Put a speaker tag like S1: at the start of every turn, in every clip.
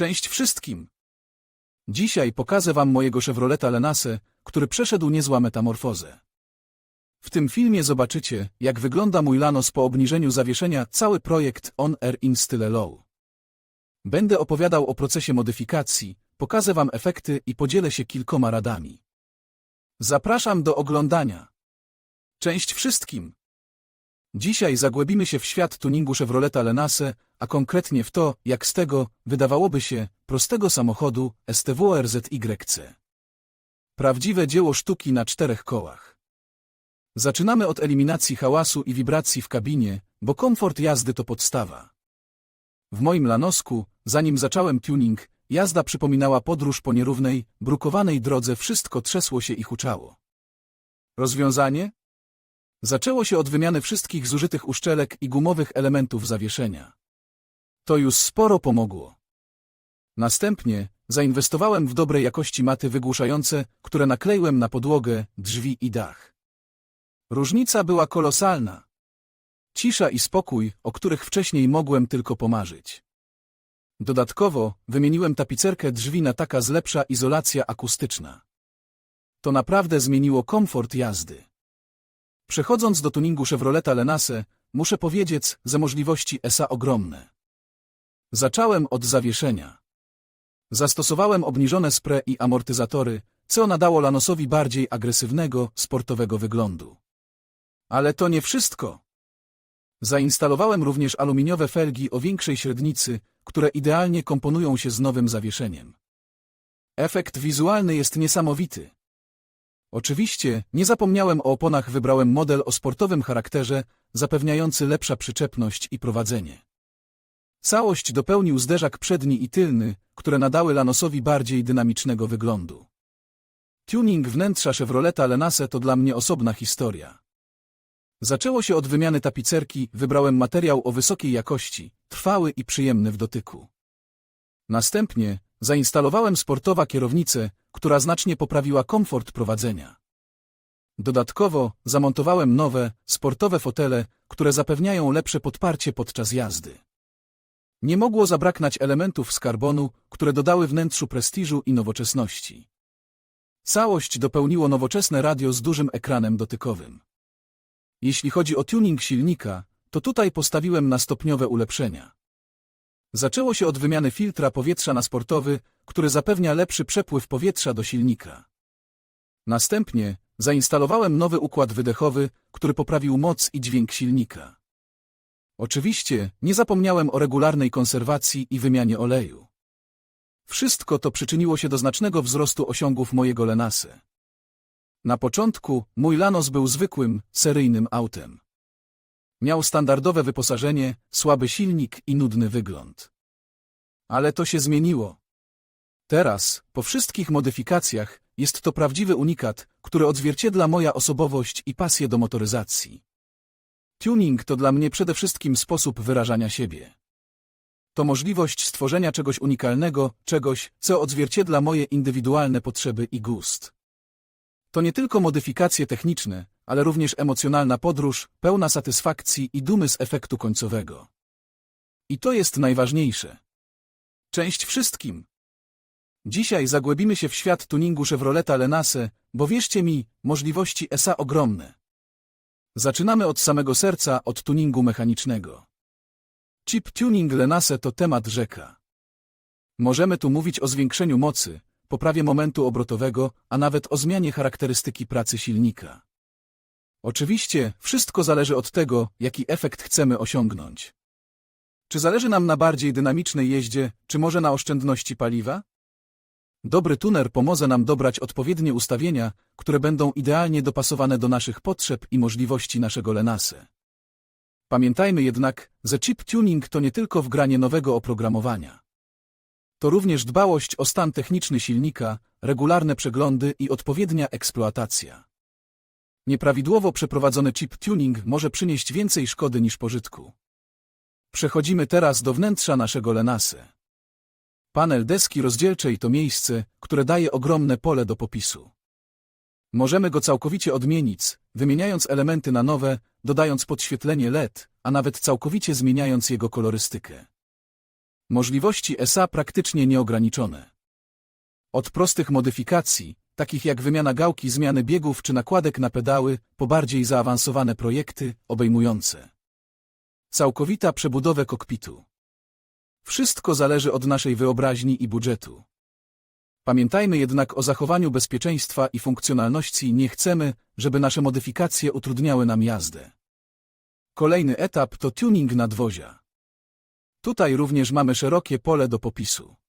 S1: Cześć wszystkim! Dzisiaj pokażę wam mojego Chevroleta Lenase, który przeszedł niezła metamorfozę. W tym filmie zobaczycie, jak wygląda mój Lanos po obniżeniu zawieszenia cały projekt On Air in style low. Będę opowiadał o procesie modyfikacji, pokażę wam efekty i podzielę się kilkoma radami. Zapraszam do oglądania. Cześć wszystkim! Dzisiaj zagłębimy się w świat tuningu Chevroleta Lenase, a konkretnie w to, jak z tego, wydawałoby się, prostego samochodu STW RZYC. Prawdziwe dzieło sztuki na czterech kołach. Zaczynamy od eliminacji hałasu i wibracji w kabinie, bo komfort jazdy to podstawa. W moim lanosku, zanim zacząłem tuning, jazda przypominała podróż po nierównej, brukowanej drodze, wszystko trzesło się i huczało. Rozwiązanie? Zaczęło się od wymiany wszystkich zużytych uszczelek i gumowych elementów zawieszenia. To już sporo pomogło. Następnie zainwestowałem w dobrej jakości maty wygłuszające, które nakleiłem na podłogę, drzwi i dach. Różnica była kolosalna. Cisza i spokój, o których wcześniej mogłem tylko pomarzyć. Dodatkowo wymieniłem tapicerkę drzwi na taka z lepsza izolacja akustyczna. To naprawdę zmieniło komfort jazdy. Przechodząc do tuningu Chevroleta Lenase, muszę powiedzieć, że możliwości ESA ogromne. Zacząłem od zawieszenia. Zastosowałem obniżone spre i amortyzatory, co nadało Lanosowi bardziej agresywnego, sportowego wyglądu. Ale to nie wszystko. Zainstalowałem również aluminiowe felgi o większej średnicy, które idealnie komponują się z nowym zawieszeniem. Efekt wizualny jest niesamowity. Oczywiście, nie zapomniałem o oponach, wybrałem model o sportowym charakterze, zapewniający lepsza przyczepność i prowadzenie. Całość dopełnił zderzak przedni i tylny, które nadały Lanosowi bardziej dynamicznego wyglądu. Tuning wnętrza Chevroleta Lenase to dla mnie osobna historia. Zaczęło się od wymiany tapicerki, wybrałem materiał o wysokiej jakości, trwały i przyjemny w dotyku. Następnie zainstalowałem sportowa kierownicę, która znacznie poprawiła komfort prowadzenia. Dodatkowo zamontowałem nowe, sportowe fotele, które zapewniają lepsze podparcie podczas jazdy. Nie mogło zabraknąć elementów z karbonu, które dodały wnętrzu prestiżu i nowoczesności. Całość dopełniło nowoczesne radio z dużym ekranem dotykowym. Jeśli chodzi o tuning silnika, to tutaj postawiłem na stopniowe ulepszenia. Zaczęło się od wymiany filtra powietrza na sportowy, który zapewnia lepszy przepływ powietrza do silnika. Następnie zainstalowałem nowy układ wydechowy, który poprawił moc i dźwięk silnika. Oczywiście nie zapomniałem o regularnej konserwacji i wymianie oleju. Wszystko to przyczyniło się do znacznego wzrostu osiągów mojego Lenasy. Na początku mój Lanos był zwykłym, seryjnym autem. Miał standardowe wyposażenie, słaby silnik i nudny wygląd. Ale to się zmieniło. Teraz, po wszystkich modyfikacjach, jest to prawdziwy unikat, który odzwierciedla moja osobowość i pasję do motoryzacji. Tuning to dla mnie przede wszystkim sposób wyrażania siebie. To możliwość stworzenia czegoś unikalnego, czegoś, co odzwierciedla moje indywidualne potrzeby i gust. To nie tylko modyfikacje techniczne, ale również emocjonalna podróż, pełna satysfakcji i dumy z efektu końcowego. I to jest najważniejsze. Cześć wszystkim! Dzisiaj zagłębimy się w świat tuningu Chevroleta Lenase, bo wierzcie mi, możliwości ESA ogromne. Zaczynamy od samego serca, od tuningu mechanicznego. Chip tuning Lenase to temat rzeka. Możemy tu mówić o zwiększeniu mocy, poprawie momentu obrotowego, a nawet o zmianie charakterystyki pracy silnika. Oczywiście, wszystko zależy od tego, jaki efekt chcemy osiągnąć. Czy zależy nam na bardziej dynamicznej jeździe, czy może na oszczędności paliwa? Dobry tuner pomoże nam dobrać odpowiednie ustawienia, które będą idealnie dopasowane do naszych potrzeb i możliwości naszego Lenasy. Pamiętajmy jednak, że chip tuning to nie tylko wgranie nowego oprogramowania. To również dbałość o stan techniczny silnika, regularne przeglądy i odpowiednia eksploatacja. Nieprawidłowo przeprowadzony chip tuning może przynieść więcej szkody niż pożytku. Przechodzimy teraz do wnętrza naszego Lenasy. Panel deski rozdzielczej to miejsce, które daje ogromne pole do popisu. Możemy go całkowicie odmienić, wymieniając elementy na nowe, dodając podświetlenie LED, a nawet całkowicie zmieniając jego kolorystykę. Możliwości SA praktycznie nieograniczone. Od prostych modyfikacji, takich jak wymiana gałki, zmiany biegów czy nakładek na pedały, po bardziej zaawansowane projekty, obejmujące całkowita przebudowę kokpitu. Wszystko zależy od naszej wyobraźni i budżetu. Pamiętajmy jednak o zachowaniu bezpieczeństwa i funkcjonalności nie chcemy, żeby nasze modyfikacje utrudniały nam jazdę. Kolejny etap to tuning nadwozia. Tutaj również mamy szerokie pole do popisu.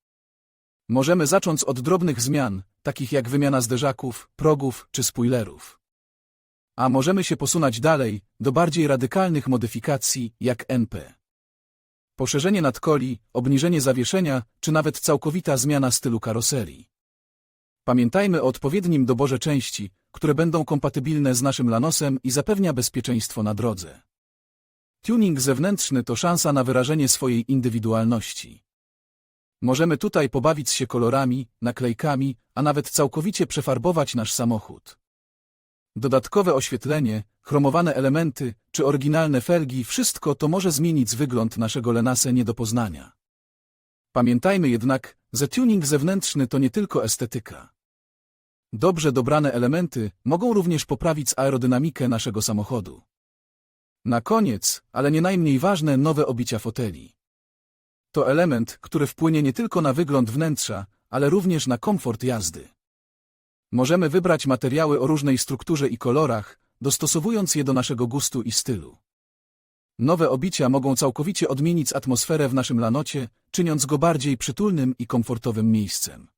S1: Możemy zacząć od drobnych zmian, takich jak wymiana zderzaków, progów czy spoilerów. A możemy się posunąć dalej, do bardziej radykalnych modyfikacji, jak NP. Poszerzenie nadkoli, obniżenie zawieszenia, czy nawet całkowita zmiana stylu karoserii. Pamiętajmy o odpowiednim doborze części, które będą kompatybilne z naszym lanosem i zapewnia bezpieczeństwo na drodze. Tuning zewnętrzny to szansa na wyrażenie swojej indywidualności. Możemy tutaj pobawić się kolorami, naklejkami, a nawet całkowicie przefarbować nasz samochód. Dodatkowe oświetlenie, chromowane elementy czy oryginalne felgi, wszystko to może zmienić wygląd naszego Lenase nie do poznania. Pamiętajmy jednak, że tuning zewnętrzny to nie tylko estetyka. Dobrze dobrane elementy mogą również poprawić aerodynamikę naszego samochodu. Na koniec, ale nie najmniej ważne, nowe obicia foteli. To element, który wpłynie nie tylko na wygląd wnętrza, ale również na komfort jazdy. Możemy wybrać materiały o różnej strukturze i kolorach, dostosowując je do naszego gustu i stylu. Nowe obicia mogą całkowicie odmienić atmosferę w naszym lanocie, czyniąc go bardziej przytulnym i komfortowym miejscem.